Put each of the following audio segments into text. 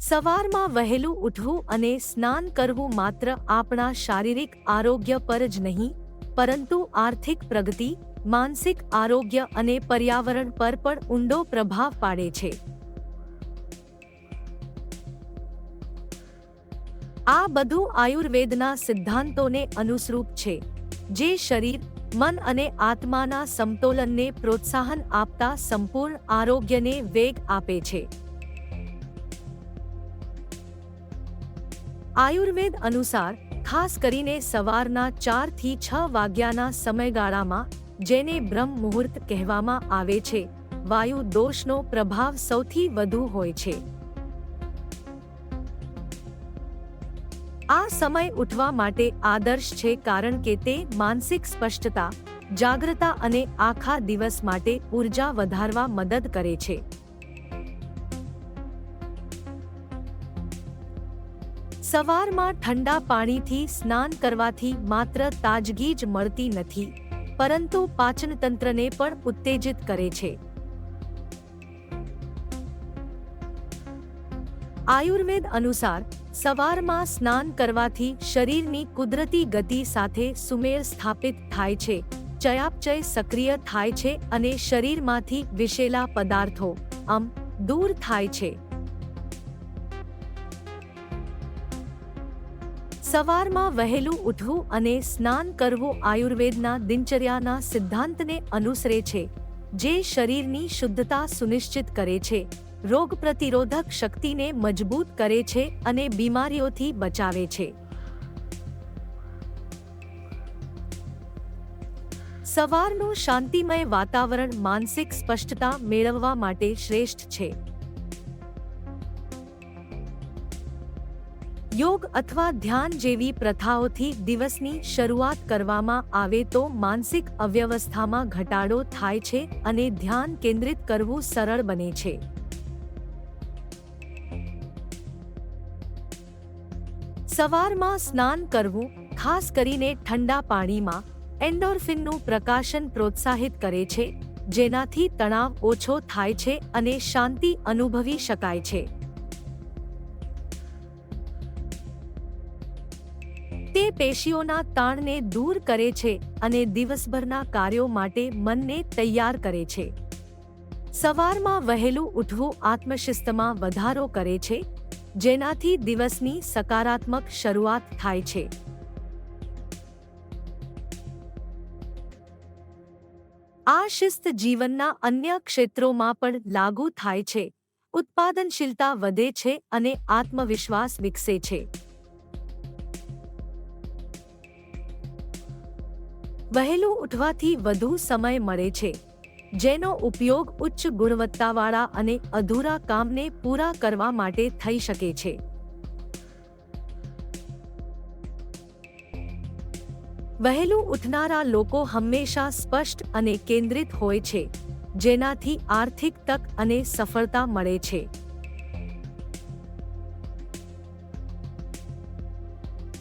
સવારમાં વહેલું ઉઠવું અને સ્નાન કરવું માત્ર આપણા શારીરિક આરોગ્ય પર જ નહીં, પરંતુ આર્થિક પ્રગતિ, માનસિક આરોગ્ય અને પર્યાવરણ પર પણ ઊંડો પ્રભાવ પાડે છે. આ બધું આયુર્વેદના સિદ્ધાંતોને અનુસરૂપ છે, જે શરીર, મન અને આત્માના સમતોલનને પ્રોત્સાહન આપતા સંપૂર્ણ આરોગ્યને વેગ આપે છે. આયુર્વેદ અનુસાર, ખાસ કરીને સવારના ચારથી છ વાગ્યાના સમયગાળામાં, જેને બ્રહ્મ મુહૂર્ત કહેવામાં આવે છે, વાયુ દોષનો પ્રભાવ સૌથી વધુ હોય છે. આ સમય ઉઠવા માટે આદર્શ છે કારણ કે તે માનસિક સ્પષ્ટતા, જાગ્રતા અને આખા દિવસ માટે ઊર્જા વધારવા મદદ કરે છે. સવારમાં ઠંડા પાણીથી સ્નાન કરવાથી માત્ર તાજગી જ મળતી નથી, પરંતુ પાચનતંત્રને પણ ઉત્તેજિત કરે છે. આયુર્વેદ અનુસાર, સવારમાં સ્નાન કરવાથી શરીરની કુદરતી ગતિ સાથે સુમેળ સ્થાપિત થાય છે, ચયાપચય સક્રિય થાય છે અને શરીરમાંથી વિશેલા પદાર્થો, આમ, દૂર થાય છે. સવારમાં વહેલું ઉઠવું અને સ્નાન કરવું આયુર્વેદના દિનચર્યાના સિદ્ધાંતને અનુસરે છે, જે શરીરની શુદ્ધતા સુનિશ્ચિત કરે છે, રોગ પ્રતિરોધક શક્તિને મજબૂત કરે છે અને બીમારીઓથી બચાવે છે. સવારનું શાંતિમય વાતાવરણ માનસિક સ્પષ્ટતા મેળવવા માટે શ્રેષ્ઠ છે. યોગ અથવા ધ્યાન જેવી પ્રથાઓથી દિવસની શરૂઆત કરવામાં આવે તો માનસિક અવ્યવસ્થામાં ઘટાડો થાય છે અને ધ્યાન કેન્દ્રિત કરવું સરળ બને છે. સવારમાં સ્નાન કરવું, ખાસ કરીને ઠંડા પાણીમાં, એન્ડોર્ફિનનું પ્રકાશન પ્રોત્સાહિત કરે છે, જેનાથી તણાવ ઓછો થાય છે અને શાંતિ અનુભવી શકાય છે. પેશીઓના તાણને દૂર કરે છે અને દિવસભરના કાર્યો માટે મનને તૈયાર કરે છે. સવારમાં વહેલું ઉઠવું આત્મશિસ્તમાં વધારો કરે છે, જેનાથી દિવસની સકારાત્મક શરૂઆત થાય છે. આ શિસ્ત જીવનના અન્ય ક્ષેત્રોમાં પણ લાગુ થાય છે, ઉત્પાદનશીલતા વધે છે અને આત્મવિશ્વાસ વિકસે છે. વહેલું ઉઠવાથી વધુ સમય મળે છે, જેનો ઉપયોગ ઉચ્ચ ગુણવત્તાવાળા અને અધૂરા કામને પૂરા કરવા માટે થઈ શકે છે. વહેલું ઉઠનારા લોકો હંમેશા સ્પષ્ટ અને કેન્દ્રિત હોય છે, જેનાથી આર્થિક તક અને સફળતા મળે છે.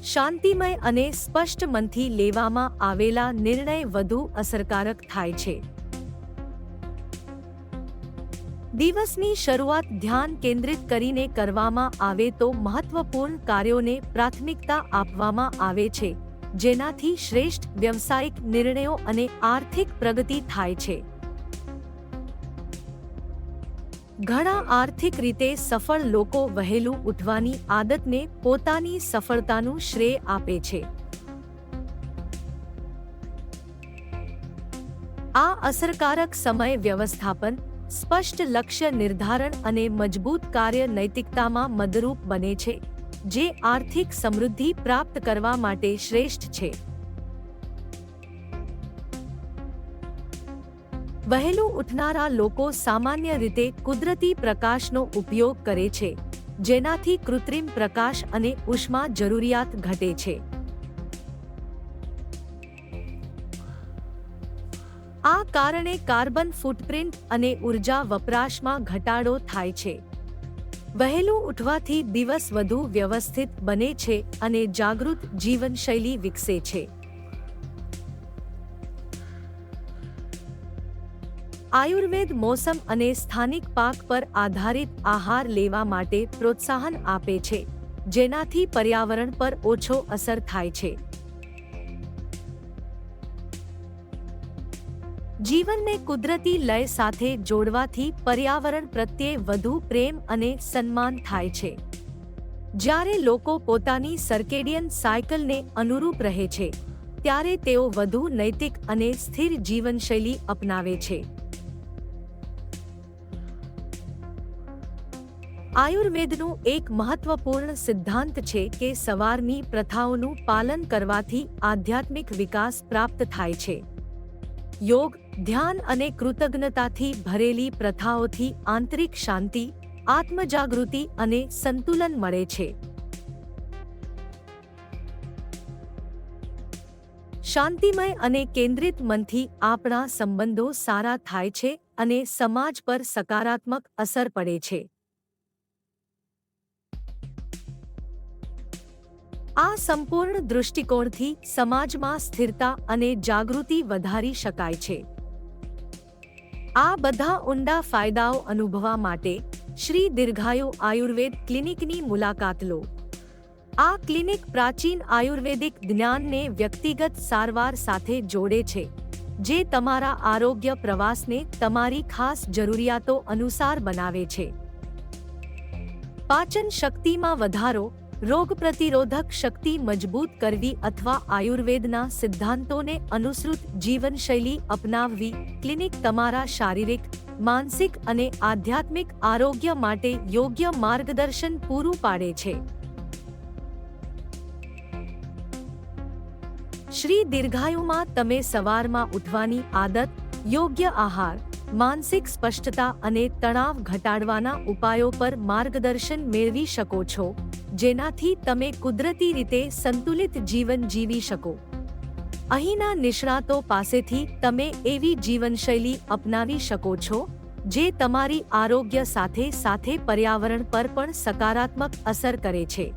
શાંતિમય અને સ્પષ્ટ મનથી લેવામાં આવેલા નિર્ણય વધુ અસરકારક થાય છે. દિવસની શરૂઆત ધ્યાન કેન્દ્રિત કરીને કરવામાં આવે તો મહત્વપૂર્ણ કાર્યોને પ્રાથમિકતા આપવામાં આવે છે, જેનાથી શ્રેષ્ઠ વ્યવસાયિક નિર્ણયો અને આર્થિક પ્રગતિ થાય છે. ઘણા આર્થિક રીતે સફળ લોકો વહેલું ઉઠવાની આદતને પોતાની સફળતાનું શ્રેય આપે છે. આ અસરકારક સમય વ્યવસ્થાપન, સ્પષ્ટ લક્ષ્ય નિર્ધારણ અને મજબૂત કાર્ય નૈતિકતામાં મદરૂપ બને છે, જે આર્થિક સમૃદ્ધિ પ્રાપ્ત કરવા માટે શ્રેષ્ઠ છે. વહેલું ઉઠનારા લોકો સામાન્ય રીતે કુદરતી પ્રકાશનો ઉપયોગ કરે છે, જેનાથી કૃત્રિમ પ્રકાશ અને ઉષ્મા જરૂરિયાત ઘટે છે. આ કારણે કાર્બન ફૂટપ્રિન્ટ અને ઊર્જા વપરાશમાં ઘટાડો થાય છે. વહેલું ઉઠવાથી દિવસ વધુ વ્યવસ્થિત બને છે અને જાગૃત જીવનશૈલી વિકસે છે. આયુર્વેદ મોસમ અને સ્થાનિક પાક પર આધારિત આહાર લેવા માટે પ્રોત્સાહન આપે છે, જેનાથી પર્યાવરણ પર ઓછો અસર થાય છે. જીવનને કુદરતી લય સાથે જોડવાથી પર્યાવરણ પ્રત્યે વધુ પ્રેમ અને સન્માન થાય છે. જ્યારે લોકો પોતાની સર્કેડિયન સાયકલને અનુરૂપ રહે છે, ત્યારે તેઓ વધુ નૈતિક અને સ્થિર જીવનશૈલી અપનાવે છે. આયુર્વેદનું એક મહત્વપૂર્ણ સિદ્ધાંત છે કે સવારની પ્રથાઓનું પાલન કરવાથી આધ્યાત્મિક વિકાસ પ્રાપ્ત થાય છે. યોગ, ધ્યાન અને કૃતજ્ઞતાથી ભરેલી પ્રથાઓથી આંતરિક શાંતિ, આત્મજાગૃતિ અને સંતુલન મળે છે. શાંતિમય અને કેન્દ્રિત મનથી આપણા સંબંધો સારા થાય છે અને સમાજ પર સકારાત્મક અસર પડે છે. આ સંપૂર્ણ દૃષ્ટિકોણથી સમાજમાં સ્થિરતા અને જાગૃતિ વધારી શકાય છે. આ બધા ઊંડા ફાયદાઓ અનુભવવા માટે શ્રી દીર્ઘાયુ આયુર્વેદ ક્લિનિકની મુલાકાત લો. આ ક્લિનિક પ્રાચીન આયુર્વેદિક જ્ઞાનને વ્યક્તિગત સારવાર સાથે જોડે છે, જે તમારા આરોગ્ય પ્રવાસને તમારી ખાસ જરૂરિયાતો અનુસાર બનાવે છે. પાચન શક્તિમાં વધારો રોગ પ્રતિરોધક શક્તિ મજબૂત કરવી અથવા આયુર્વેદના સિદ્ધાંતોને અનુસૃત જીવનશૈલી અપનાવવી, ક્લિનિક તમારા શારીરિક, માનસિક અને આધ્યાત્મિક આરોગ્ય માટે યોગ્ય માર્ગદર્શન પૂરું પાડે છે. શ્રી દીર્ઘાયુમાં તમે સવારમાં ઉઠવાની આદત, યોગ્ય આહાર, માનસિક સ્પષ્ટતા અને તણાવ ઘટાડવાના ઉપાયો પર માર્ગદર્શન મેળવી શકો છો. જેનાથી તમે કુદરતી રીતે સંતુલિત જીવન જીવી શકો. અહીંના નિષ્ણાતો પાસેથી તમે એવી જીવનશૈલી અપનાવી શકો છો, જે તમારી આરોગ્ય સાથે સાથે પર્યાવરણ પર પણ સકારાત્મક અસર કરે છે.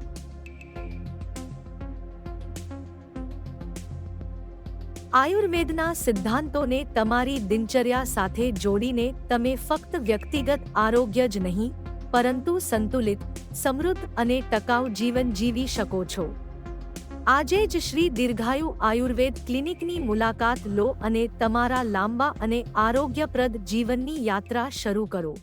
આયુર્વેદના સિદ્ધાંતોને તમારી દિનચર્યા સાથે જોડીને તમે ફક્ત વ્યક્તિગત આરોગ્ય જ નહીં પરંતુ સંતુલિત, સમૃદ્ધ અને ટકાઉ જીવન જીવી શકો છો. આજે જ શ્રી દીર્ઘાયુ આયુર્વેદ ક્લિનિકની મુલાકાત લો અને તમારા લાંબા અને આરોગ્યપ્રદ જીવનની યાત્રા શરૂ કરો.